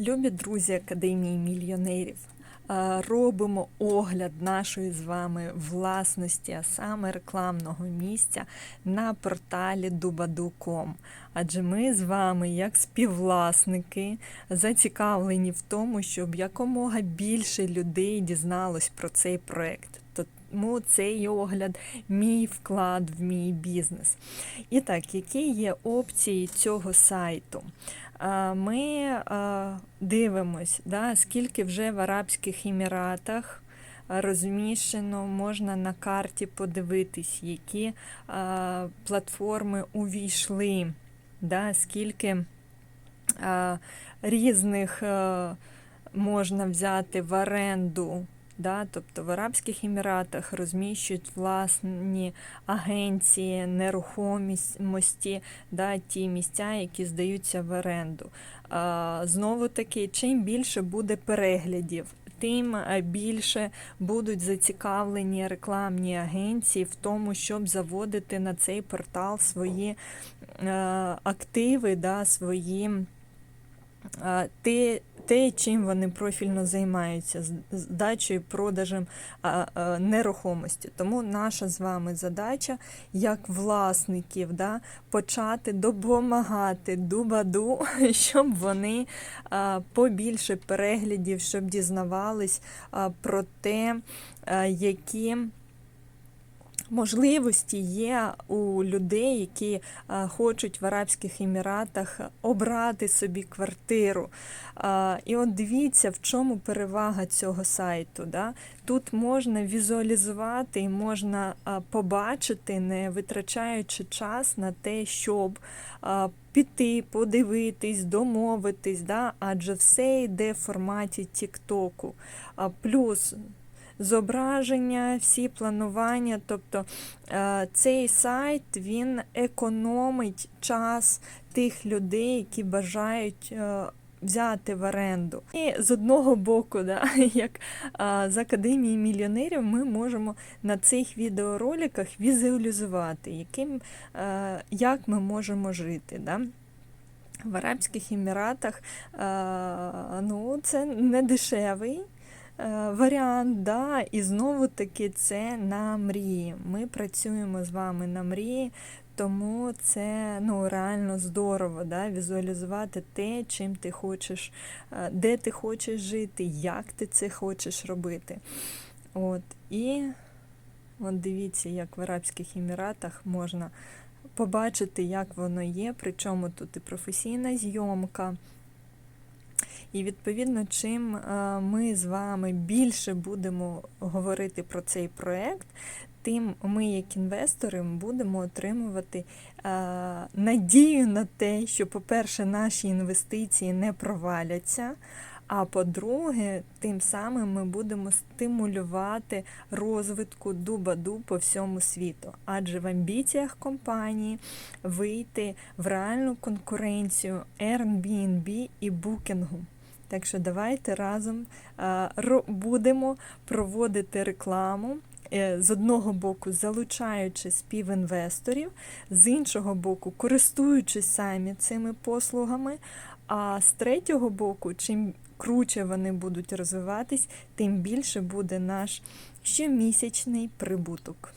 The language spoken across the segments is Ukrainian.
Любі друзі Академії мільйонерів, робимо огляд нашої з вами власності, а саме рекламного місця на порталі dubadu.com. Адже ми з вами, як співвласники, зацікавлені в тому, щоб якомога більше людей дізналось про цей проект. Тому цей огляд мій вклад в мій бізнес. І так, які є опції цього сайту? А, Ми дивимось, да, скільки вже в Арабських Еміратах розміщено, можна на карті подивитись, які платформи увійшли, да, скільки різних можна взяти в оренду. Да, тобто в Арабських Еміратах розміщують власні агенції нерухомості, да, ті місця, які здаються в оренду. Знову таки, чим більше буде переглядів, тим більше будуть зацікавлені рекламні агенції в тому, щоб заводити на цей портал свої е, активи, да, свої. Те, те, чим вони профільно займаються, здачею, продажем нерухомості. Тому наша з вами задача, як власників, да, почати допомагати дубаду, щоб вони побільше переглядів, щоб дізнавались про те, які можливості є у людей, які хочуть в Арабських Еміратах обрати собі квартиру. І от дивіться, в чому перевага цього сайту. Да? Тут можна візуалізувати і можна побачити, не витрачаючи час на те, щоб піти, подивитись, домовитись, да? адже все йде в форматі Тіктоку. Плюс зображення, всі планування. Тобто е, цей сайт він економить час тих людей, які бажають. Е, взяти в оренду. І з одного боку, да, як а, з Академії мільйонерів, ми можемо на цих відеороликах візуалізувати, яким, а, як ми можемо жити. Да. В Арабських Еміратах а, ну, це не дешевий Е, варіант, да, і знову таки це на мрії. Ми працюємо з вами на мрії, тому це ну, реально здорово да, візуалізувати те, чим ти хочеш, е, де ти хочеш жити, як ти це хочеш робити. От, І от дивіться, як в Арабських Еміратах можна побачити, як воно є, причому тут і професійна зйомка. І відповідно, чим е, ми з вами більше будемо говорити про цей проект, тим ми, як інвестори, будемо отримувати е, надію на те, що, по-перше, наші інвестиції не проваляться. А по-друге, тим самим ми будемо стимулювати розвитку дубаду по всьому світу, адже в амбіціях компанії вийти в реальну конкуренцію Airbnb і Booking. Так що давайте разом будемо проводити рекламу. Е, з одного боку, залучаючи співінвесторів, з іншого боку, користуючись самі цими послугами, а з третього боку, чим круче вони будуть розвиватись, тим більше буде наш щомісячний прибуток.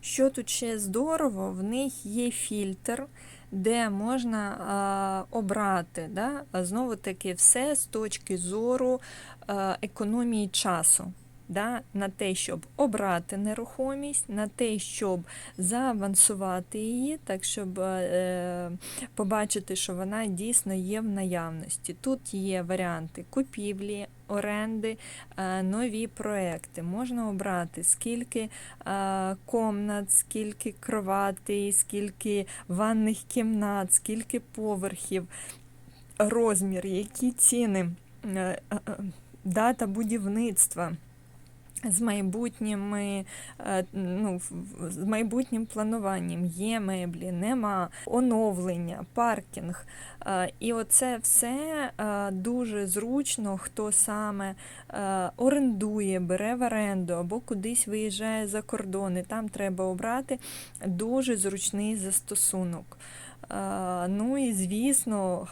Що тут ще здорово, в них є фільтр де можна а, обрати. Да? Знову таки, все з точки зору а, економії часу да, на те, щоб обрати нерухомість, на те, щоб заавансувати її, так щоб е, побачити, що вона дійсно є в наявності. Тут є варіанти купівлі, оренди, е, нові проекти. Можна обрати, скільки е, комнат, скільки кроватей, скільки ванних кімнат, скільки поверхів, розмір, які ціни, е, дата будівництва з майбутніми, е, ну, з майбутнім плануванням є меблі, нема оновлення, паркінг. Е, і оце все е, дуже зручно, хто саме орендує, бере в оренду або кудись виїжджає за кордони. Там треба обрати дуже зручний застосунок. Ну і звісно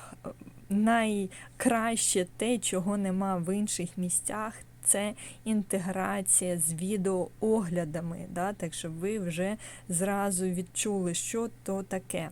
найкраще те, чого нема в інших місцях. Це інтеграція з відеооглядами, да, так щоб ви вже зразу відчули, що то таке.